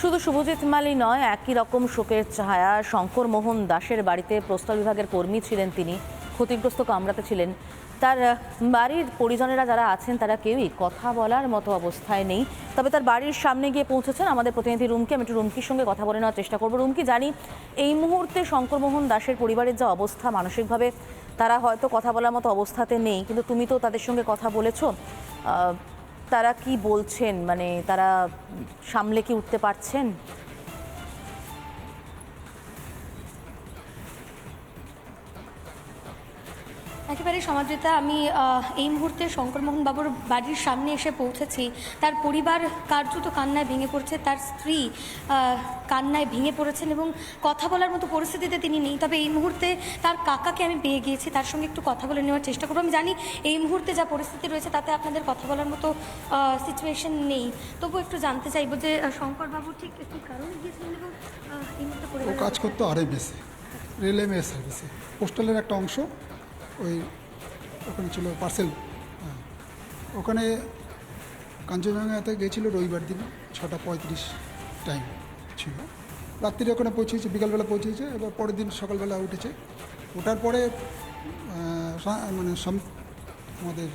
শুধু শুভজিৎ মালি নয়, একই রকম শোকের ছায়া শঙ্কর মোহন দাসের বাড়িতে পোস্টাল বিভাগের কর্মী ছিলেন তিনি। ক্ষতিগ্রস্ত কামরাতে ছিলেন। তার বাড়ির পরিজনেরা যারা আছেন, তারা কেউই কথা বলার মতো অবস্থায় নেই। তবে তার বাড়ির সামনে গিয়ে পৌঁছেছেন আমাদের প্রতিনিধি রুমকি। আমি একটু রুমকির সঙ্গে কথা বলে নেওয়ার চেষ্টা করব। রুমকি, জানি এই মুহূর্তে শঙ্কর মোহন দাসের পরিবারের যা অবস্থা মানসিকভাবে, তারা হয়তো কথা বলার মতো অবস্থাতে নেই। কিন্তু তুমি তো তাদের সঙ্গে কথা বলেছ। তারা কি বলছেন? মানে তারা সামলে কি উঠতে পারছেন? একেবারে সমাদৃতা আমি এই মুহূর্তে শঙ্করমোহন বাবুর বাড়ির সামনে এসে পৌঁছেছি। তার পরিবার কার্যত কান্নায় ভেঙে পড়ছে তার স্ত্রী কান্নায় ভেঙে পড়েছেন এবং কথা বলার মতো পরিস্থিতিতে তিনি নেই। তবে এই মুহূর্তে তার কাকাকে আমি পেয়ে গিয়েছি তার সঙ্গে একটু কথা বলে নেওয়ার চেষ্টা করব। আমি জানি এই মুহূর্তে যা পরিস্থিতি রয়েছে তাতে আপনাদের কথা বলার মতো সিচুয়েশন নেই। তবু একটু জানতে চাইব যে শঙ্করবাবু ঠিক কী কারণে গিয়েছিলেন এবং এই মুহূর্তে কাজ করতো আরএমএসে রেল এম এস সার্ভিসে পোস্টালের একটা অংশ ওই ওখানে ছিল পার্সেল। হ্যাঁ। ওখানে কাঞ্চনজঙ্ঘাতে গেছিল রবিবার দিন, ছটা পঁয়ত্রিশ টাইম ছিল। রাত্রিরে ওখানে পৌঁছেছে, বিকালবেলা পৌঁছেছে, এবার পরের দিন সকালবেলা উঠেছে। ওঠার পরে মানে আমাদের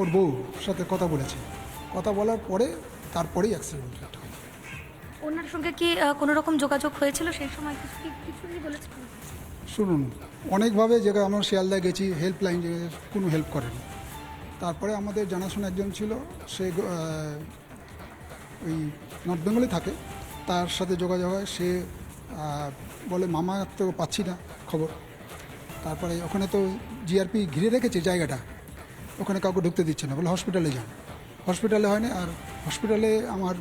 ওর বউ সাথে কথা বলেছে। কথা বলার পরে তারপরেই অ্যাক্সিডেন্ট ওনার সঙ্গে কি কোনো রকম যোগাযোগ হয়েছিল? সেই সময় কিছু কিছু কি বলেছিলেন শুনুন, অনেকভাবে জায়গায় আমরা শিয়ালদায় গেছি হেল্পলাইন কোনো হেল্প করেনি। তারপরে আমাদের জানাশোনা একজন ছিল, সে ওই নর্থ বেঙ্গলে থাকে। তার সাথে যোগাযোগ হয়, সে বলে, মামা, তো পাচ্ছি না খবর। তারপরে ওখানে তো জিআরপি ঘিরে রেখেছে জায়গাটা। ওখানে কাউকে ঢুকতে দিচ্ছে না, বলে, হসপিটালে যান। হসপিটালে হয়নি, আর হসপিটালে আমার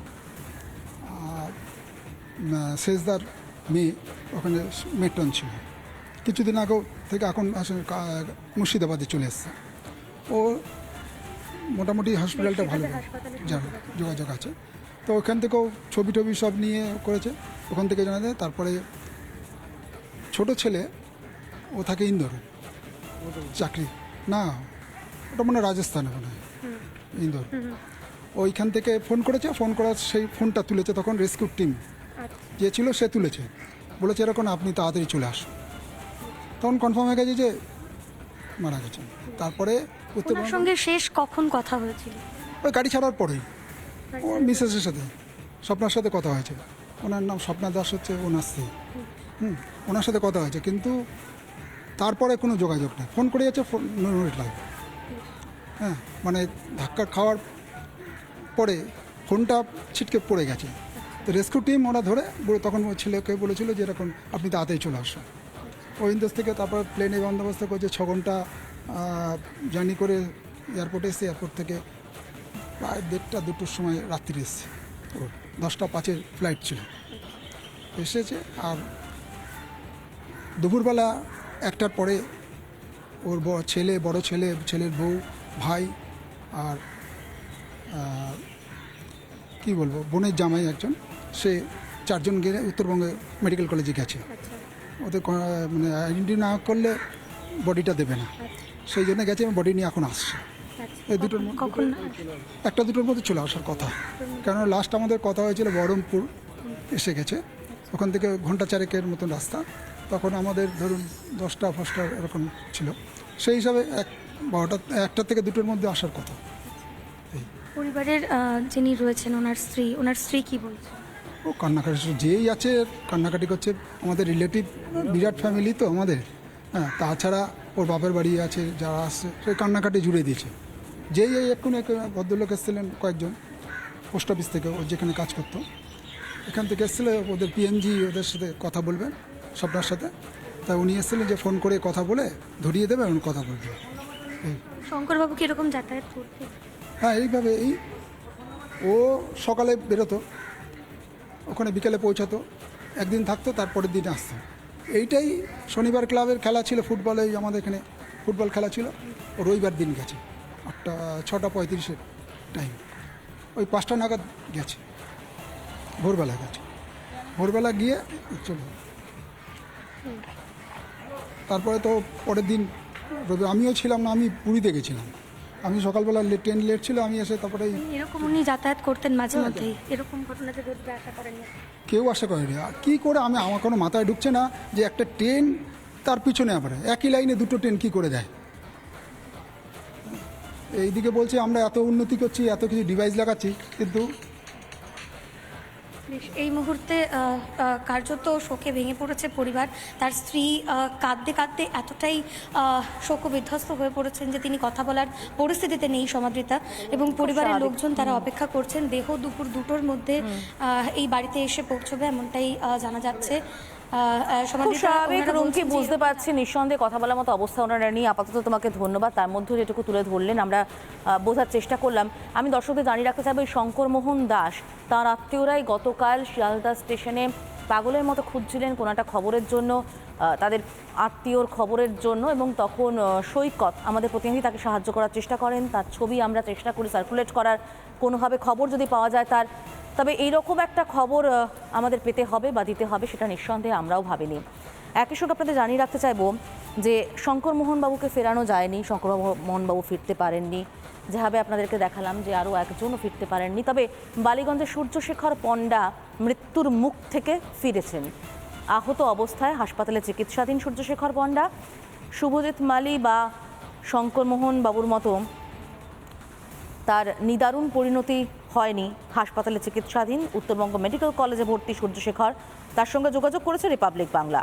শেষদার মেয়ে, ওখানে মেট্রন ছিল। কিছুদিন আগেও থেকে এখন আসলে মুর্শিদাবাদে চলে এসছে। ও মোটামুটি হসপিটালটা ভালো যোগাযোগ আছে। তো ওখান থেকেও ছবি টবি সব নিয়ে করেছে ওখান থেকে জানা যায় তারপরে ছোট ছেলে ও থাকে ইন্দোরে চাকরি না ওটা মনে হয় রাজস্থানে মনে হয় ইন্দোর। ওইখান থেকে ফোন করেছে ফোন করার সেই ফোনটা তুলেছে তখন রেস্কিউ টিম যে ছিল সে তুলেছে। বলেছে এরকম আপনি তাড়াতাড়ি চলে আসুন। তখন কনফার্ম হয়ে গেছে যে মারা গেছেন। তারপরে ওনার সঙ্গে শেষ কখন কথা হয়েছিল? ওই গাড়ি ছাড়ার পরেই। ও মিসেসের সাথে। স্বপ্নার সাথে কথা হয়েছে। ওনার নাম স্বপ্না দাস হচ্ছে ওনার স্ত্রী হুম। ওনার সাথে কথা হয়েছে। কিন্তু তারপরে কোনো যোগাযোগ নেই। ফোন করে যাচ্ছে ফোন লাইভ হ্যাঁ মানে ধাক্কা খাওয়ার পরে ফোনটা ছিটকে পড়ে গেছে। তো রেস্কিউ টিম ওরা ধরে তখন ছেলেকে বলেছিল যে এরকম আপনি তাড়াতাড়ি চলে আসুন। ওই ইন্দাস থেকে তারপর প্লেনে বন্দোবস্ত করছে, ছ ঘণ্টা জার্নি করে এয়ারপোর্টে এসে এয়ারপোর্ট থেকে প্রায় দেড়টা, দুটোর সময় রাত্রি এসছে। ওর দশটা পাঁচের ফ্লাইট ছিল। এসেছে আর দুপুরবেলা একটার পরে ওর ছেলে, বড় ছেলে, ছেলের বউ, ভাই আর কি বলব, বোনের জামাই একজন, সে চারজন গেলে উত্তরবঙ্গে মেডিকেল কলেজে গেছে। ওদের মানে আইডেন্টি না করলে বডিটা দেবে না। সেই জন্য গেছে বডি নিয়ে এখন আসছি। এই দুটোর মধ্যে কখন একটা দুটোর মধ্যে চলে আসার কথা। কেন লাস্ট আমাদের কথা হয়েছিল বহরমপুর এসে গেছে। ওখান থেকে ঘণ্টা চারেকের মতন রাস্তা। তখন আমাদের ধরুন দশটা ফার্স্টটা এরকম ছিল। সেই হিসাবে এক বারোটা একটা থেকে দুটোর মধ্যে আসার কথা। পরিবারের যিনি রয়েছেন ওনার স্ত্রী ওনার স্ত্রী কি বলছে ও কান্নাকাটি যেই আছে কান্নাকাটি করছে আমাদের রিলেটিভ বিরাট ফ্যামিলি তো আমাদের। হ্যাঁ তাছাড়া ওর বাপের বাড়ি আছে যারা আসছে সে কান্নাকাটি জুড়ে দিয়েছে। যেই এই এক্ষুনি এক ভদ্রলোক এসেছিলেন কয়েকজন পোস্ট অফিস থেকে ও যেখানে কাজ করতো এখান থেকে এসেছিল ওদের পিএনজি ওদের সাথে কথা বলবেন সবটার সাথে। তা উনি এসেছিলেন যে ফোন করে কথা বলে ধরিয়ে দেবে উনি কথা বলবে। শঙ্করবাবু কীরকম যাতায়াত করতে? হ্যাঁ এইভাবে এই ও সকালে বেরোতো ওখানে বিকেলে পৌঁছাতো, একদিন থাকতো, তারপরের দিন আসতো। এইটাই শনিবার ক্লাবের খেলা ছিল ফুটবলে আমাদের এখানে ফুটবল খেলা ছিল। রবিবার দিন গেছে, আটটা, ছটা পঁয়ত্রিশের টাইম ওই পাঁচটা নাগাদ গেছে, ভোরবেলা গেছে। ভোরবেলা গিয়ে চলো তারপরে তো পরের দিন রবি আমিও ছিলাম না, আমি পুরীতে গেছিলাম। আমি সকালবেলা লেট ট্রেন লেট ছিল আমি এসে তারপরে এরকম উনি যাতায়াত করতেন মাঝে মধ্যেই। এরকম ঘটনাতে ঘটতে আশা করেনি কেউ আশা করেনি। আর কী করে আমি আমার কোনো মাথায় ঢুকছে না যে একটা ট্রেন তার পিছনে আবার। একই লাইনে দুটো ট্রেন কী করে দেয় এইদিকে বলছি আমরা এত উন্নতি করছি এত কিছু ডিভাইস লাগাচ্ছি কিন্তু এই মুহূর্তে কার্যত শোকে ভেঙে পড়েছে পরিবার। তার স্ত্রী কাঁদতে কাঁদতে এতটাই শোক বিধ্বস্ত হয়ে পড়েছেন যে তিনি কথা বলার পরিস্থিতিতে নেই সমাদৃতা। এবং পরিবারের লোকজন তারা অপেক্ষা করছেন। দেহ দুপুর দুটোর মধ্যে এই বাড়িতে এসে পৌঁছবে এমনটাই জানা যাচ্ছে। খুব স্বাভাবিক রুমকি বুঝতে পারছি নিঃসন্দেহে কথা বলার মতো অবস্থা ওনারা নেই। আপাতত তোমাকে ধন্যবাদ। তার মধ্যে যেটুকু তুলে ধরলেন আমরা বোঝার চেষ্টা করলাম। আমি দর্শকদের জানিয়ে রাখতে এই শঙ্করমোহন দাস তার আত্মীয়রাই গতকাল শিয়ালদা স্টেশনে পাগলের মতো খুঁজছিলেন কোনো একটা খবরের জন্য তাদের আত্মীয়র খবরের জন্য এবং তখন সৈকত আমাদের প্রতিনিধি তাকে সাহায্য করার চেষ্টা করেন। তার ছবি আমরা চেষ্টা করি সার্কুলেট করার। কোনোভাবে খবর যদি পাওয়া যায় তার তবে এইরকম একটা খবর আমাদের পেতে হবে বা দিতে হবে সেটা নিঃসন্দেহে আমরাও ভাবিনি। একই সঙ্গে আপনাদের জানিয়ে রাখতে চাইব যে শঙ্কর মোহনবাবুকে ফেরানো যায়নি, শঙ্কর মোহনবাবু ফিরতে পারেননি। যেভাবে আপনাদেরকে দেখালাম যে আরও একজনও ফিরতে পারেননি। তবে বালিগঞ্জের সূর্যশেখর পণ্ডা মৃত্যুর মুখ থেকে ফিরেছেন। আহত অবস্থায় হাসপাতালে চিকিৎসাধীন সূর্যশেখর পণ্ডা, শুভজিৎ মালি বা শঙ্কর মোহন বাবুর মতো তার নিদারুণ পরিণতি হয়নি। হাসপাতালে চিকিৎসাধীন উত্তরবঙ্গ মেডিকেল কলেজে ভর্তি সূর্যশেখর। তার সঙ্গে যোগাযোগ করেছে রিপাবলিক বাংলা।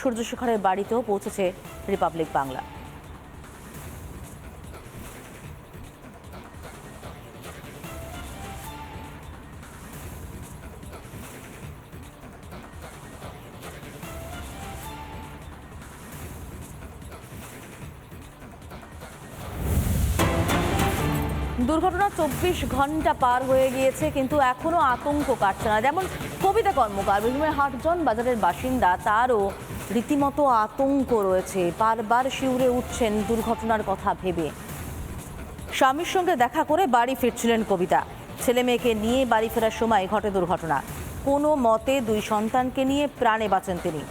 সূর্যশেখরের বাড়িতেও পৌঁছেছে রিপাবলিক বাংলা। দুর্ঘটনা চব্বিশ ঘণ্টা পার হয়ে গিয়েছে, কিন্তু এখনও আতঙ্ক কাটছে না। যেমন কবিতা কর্মকার, বীরভূমের হাটজন বাজারের বাসিন্দা, তারও রীতিমতো আতঙ্ক রয়েছে। বারবার শিউরে উঠছেন দুর্ঘটনার কথা ভেবে। স্বামীর সঙ্গে দেখা করে বাড়ি ফিরছিলেন কবিতা। ছেলে মেয়েকে নিয়ে বাড়ি ফেরার সময় ঘটে দুর্ঘটনা। কোনো মতে দুই সন্তানকে নিয়ে প্রাণে বাঁচেন তিনি।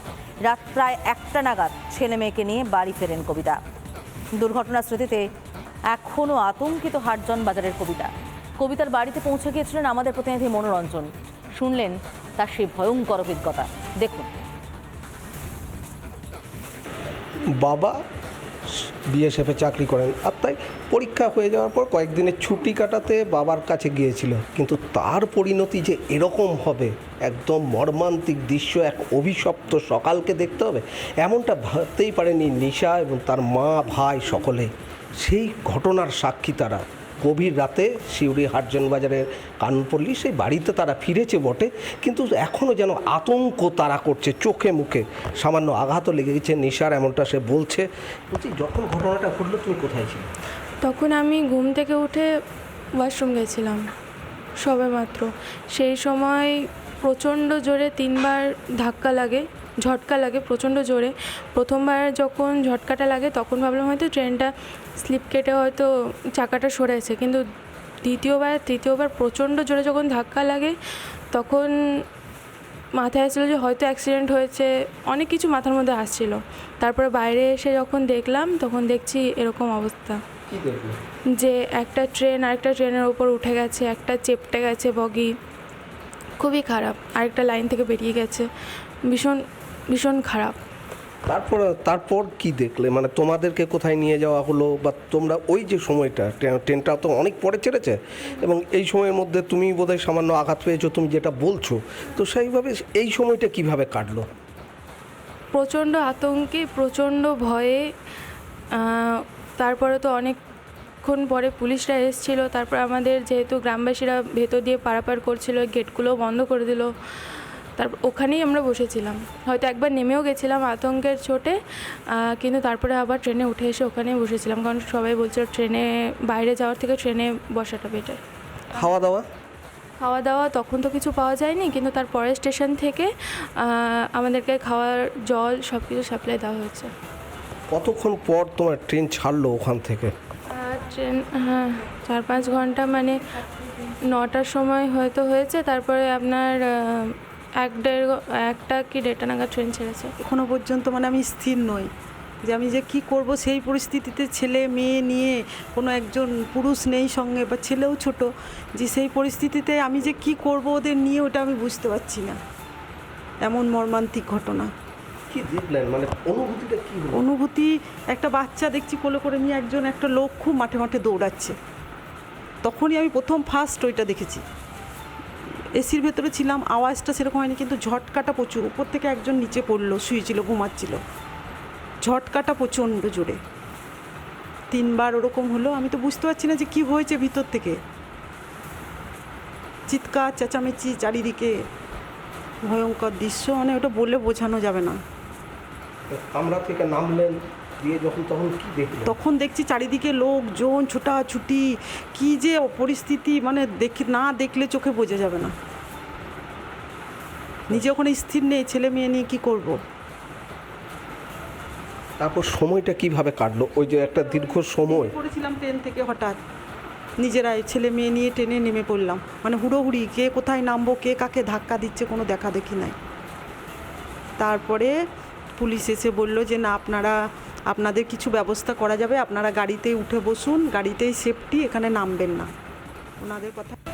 রাত প্রায় একটা নাগাদ ছেলে মেয়েকে নিয়ে বাড়ি ফেরেন কবিতা। দুর্ঘটনার স্মৃতিতে এখনও আতঙ্কিত হাটজন বাজারের কবিতা। কবিতার বাড়িতে পৌঁছে গিয়েছিলেন আমাদের প্রতিনিধি মনোরঞ্জন। শুনলেন তার সেই ভয়ঙ্কর অভিজ্ঞতা। দেখুন। বাবা বিএসএফে চাকরি করেন আর তাই পরীক্ষা হয়ে যাওয়ার পর কয়েকদিনের ছুটি কাটাতে বাবার কাছে গিয়েছিল। কিন্তু তার পরিণতি যে এরকম হবে, একদম মর্মান্তিক দৃশ্য, এক অভিশপ্ত সকালকে দেখতে হবে, এমনটা ভাবতেই পারেনি নিশা এবং তার মা, ভাই সকলে। সেই ঘটনার সাক্ষী তারা। গভীর রাতে শিউরি হাটজন বাজারের কানপল্লী, সেই বাড়িতে তারা ফিরেছে বটে, কিন্তু এখনও যেন আতঙ্ক তারা করছে চোখে মুখে। সামান্য আঘাতও লেগে গেছে নিশার এমনটা সে বলছে। বলছি, যখন ঘটনাটা ঘটলো, তুমি কোথায় ছিলে? তখন আমি ঘুম থেকে উঠে ওয়াশরুম গেছিলাম, সবে মাত্র। সেই সময় প্রচণ্ড জোরে তিনবার ধাক্কা লাগে ঝটকা লাগে প্রচণ্ড জোরে। প্রথমবার যখন ঝটকাটা লাগে তখন ভাবলাম হয়তো ট্রেনটা স্লিপ কেটে হয়তো চাকাটা সরেছে কিন্তু দ্বিতীয়বার তৃতীয়বার প্রচণ্ড জোরে যখন ধাক্কা লাগে তখন মাথায় আসছিল যে হয়তো অ্যাক্সিডেন্ট হয়েছে অনেক কিছু মাথার মধ্যে আসছিল। তারপরে বাইরে এসে যখন দেখলাম তখন দেখছি এরকম অবস্থা। যে একটা ট্রেন আরেকটা ট্রেনের ওপর উঠে গেছে একটা চেপটে গেছে বগি। খুবই খারাপ। আরেকটা লাইন থেকে বেরিয়ে গেছে। ভীষণ ভীষণ খারাপ। তারপর তারপর কি দেখলে? মানে তোমাদেরকে কোথায় নিয়ে যাওয়া হলো? বা তোমরা ওই যে সময়টা ট্রেন- ট্রেনটা তো অনেক পরে ছেড়েছে। এবং এই সময়ের মধ্যে তুমি বোধহয় সামান্য আঘাত পেয়েছ তুমি যেটা বলছো তো সেইভাবে এই সময়টা কীভাবে কাটলো? প্রচণ্ড আতঙ্কে প্রচণ্ড ভয়ে তারপরে তো অনেকক্ষণ পরে পুলিশরা এসেছিল। তারপর আমাদের যেহেতু গ্রামবাসীরা ভেতর দিয়ে পারাপার করছিল গেটগুলো বন্ধ করে দিল। তারপর ওখানেই আমরা বসেছিলাম। হয়তো একবার নেমেও গেছিলাম আতঙ্কের চোটে কিন্তু তারপরে আবার ট্রেনে উঠে এসে ওখানেই বসেছিলাম। কারণ সবাই বলছিল ট্রেনে বাইরে যাওয়ার থেকে ট্রেনে বসাটা বেটার খাওয়া দাওয়া? খাওয়া দাওয়া তখন তো কিছু পাওয়া যায়নি কিন্তু তার পরের স্টেশন থেকে আমাদেরকে খাওয়ার জল সব কিছু সাপ্লাই দেওয়া হয়েছে। কতক্ষণ পর তোমার ট্রেন ছাড়লো ওখান থেকে? ট্রেন হ্যাঁ চার পাঁচ ঘণ্টা মানে নটার সময় হয়তো হয়েছে। তারপরে আপনার এক দেড় একটা কি দেড়টা নাগাদ ট্রেন ছেড়েছে। এখনও পর্যন্ত মানে আমি স্থির নই যে আমি যে কি করব সেই পরিস্থিতিতে ছেলে মেয়ে নিয়ে কোনো একজন পুরুষ নেই সঙ্গে বা ছেলেও ছোট যে সেই পরিস্থিতিতে আমি যে কি করব ওদের নিয়ে ওটা আমি বুঝতে পারছি না। এমন মর্মান্তিক ঘটনা। মানে অনুভূতিটা কি হলো? অনুভূতি একটা বাচ্চা দেখছি কোলে করে নিয়ে একজন একটা লোক খুব মাঠে মাঠে দৌড়াচ্ছে। তখনই আমি প্রথম ফার্স্ট ওইটা দেখেছি। এসির ভেতরে ছিলাম, আওয়াজটা সেরকম হয়নি, কিন্তু ঝটকাটা প্রচুর, উপর থেকে একজন নিচে পড়ল, শুয়েছিল, ঘুমাচ্ছিল। ঝটকাটা প্রচণ্ড জোরে। তিনবার ওরকম হলো, আমি তো বুঝতে পারছি না যে কি হয়েছে ভিতর থেকে। চিৎকার, চেঁচামেচি চারিদিকে, ভয়ঙ্কর দৃশ্য মানে ওটা বলে বোঝানো যাবে না। কামরা থেকে নামলেন দিয়ে যখন তখন কি দেখলেন? তখন দেখছি চারিদিকে লোকজন ছোটাছুটি কি যে পরিস্থিতি মানে দেখে না দেখলে চোখে বোঝা যাবে না। নিজে ওখানে স্থির নেই ছেলে মেয়ে নিয়ে কি করব। তারপর সময়টা কীভাবে কাটলো? ওই যে একটা দীর্ঘ সময়। পড়েছিলাম ট্রেন থেকে হঠাৎ। নিজেরাই ছেলে মেয়ে নিয়ে ট্রেনে নেমে পড়লাম। মানে হুড়োহুড়ি কে কোথায় নামবো কে কাকে ধাক্কা দিচ্ছে কোনো দেখা দেখি নাই। তারপরে পুলিশ এসে বলল যে না আপনারা আপনাদের কিছু ব্যবস্থা করা যাবে। আপনারা গাড়িতে উঠে বসুন, গাড়িতেই সেফটি এখানে নামবেন না। ওনাদের কথা